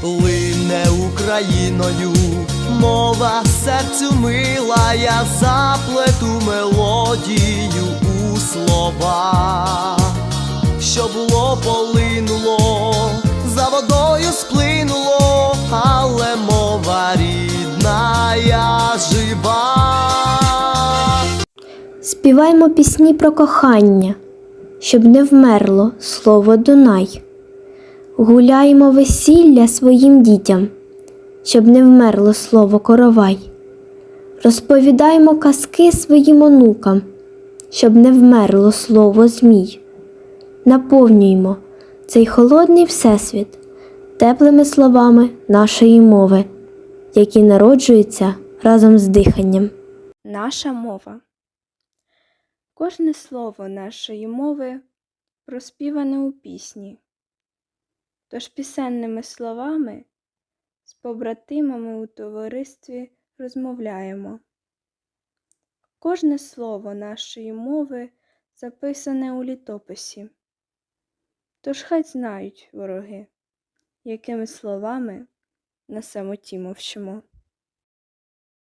Плине Україною, мова серцю мила, я заплету мелодію у слова, що було полинуло, за водою сплинуло, але мова рідна, я жива. Співаймо пісні про кохання, щоб не вмерло слово Дунай. Гуляємо весілля своїм дітям, щоб не вмерло слово коровай. Розповідаймо казки своїм онукам, щоб не вмерло слово змій. Наповнюймо цей холодний всесвіт теплими словами нашої мови, які народжуються разом з диханням. Наша мова. Кожне слово нашої мови проспіване у пісні. Тож пісенними словами з побратимами у товаристві розмовляємо. Кожне слово нашої мови записане у літописі. Тож хай знають вороги, якими словами на самоті мовчимо.